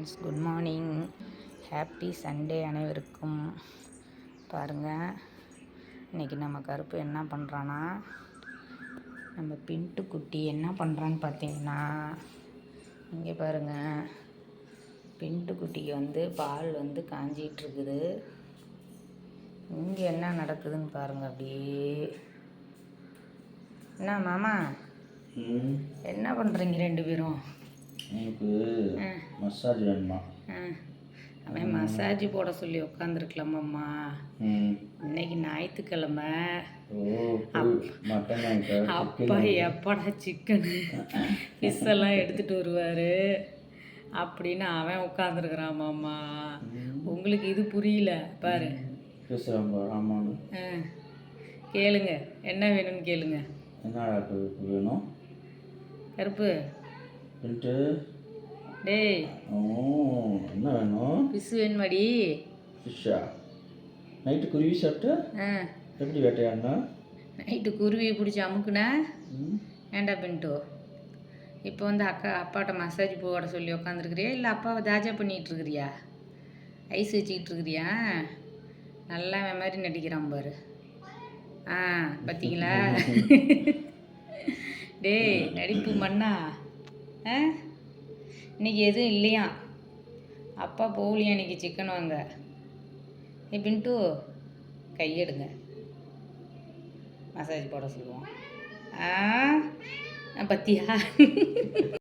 Friends good morning. Happy Sunday அனைவருக்கும். பாருங்கள் இன்றைக்கி நம்ம கருப்பு என்ன பண்ணுறான்னா நம்ம பின்ட்டு குட்டி என்ன பண்ணுறான்னு பார்த்தீங்கன்னா இங்கே பாருங்கள் பின்ட்டு குட்டிக்கு வந்து பால் வந்து காஞ்சிட்டு இருக்குது இங்கே என்ன நடக்குதுன்னு பாருங்கள் அப்படியே. என்ன மாமா? என்ன பண்ணுறீங்க ரெண்டு பேரும்? எனக்கு மசாஜ் வேணுமா? அவன் மசாஜ் போட சொல்லி உட்காந்துருக்கலாமாம்மா இன்னைக்கு ஞாயிற்றுக்கிழமை. அப்பா எப்படா சிக்கனு ஃபிஷ் எல்லாம் எடுத்துட்டு வருவார். அப்படின்னு அவன் உட்காந்துருக்குறாமாம்மா உங்களுக்கு இது புரியல பாரு. கேளுங்க என்ன வேணும்னு கேளுங்க. இப்போ வேணும்? கருப்பு. பின்ட்டு டேய். என்ன வேணும்? ஃபிஷ் வேணுமாடி? ஃபிஷ்ஷா? நைட்டு குருவி சாப்பிட்டு எப்படி வேட்டையாடினா? நைட்டு குருவியை பிடிச்சி அமுக்குனா? ஏண்டா பின்ட்டு? இப்போ வந்து அக்கா அப்பாட்ட மசாஜ் போட சொல்லி உக்காந்துருக்குறியா? இல்லை அப்பாவை தாஜா பண்ணிகிட்டு இருக்கிறியா ஐஸ் வச்சுக்கிட்டு இருக்கிறியா நல்லா மாதிரி நடிக்கிறான் பாரு. ஆ பார்த்தீங்களா டேய் நடிப்பு மண்ணா இன்னைக்கு எதுவும் இல்லையா? அப்பா போகலையா இன்னைக்கு சிக்கன் வாங்க? ஏ பின்ட்டு கையெடுங்க. மசாஜ் போட சொல்லுவோம். ஆ பத்தியா?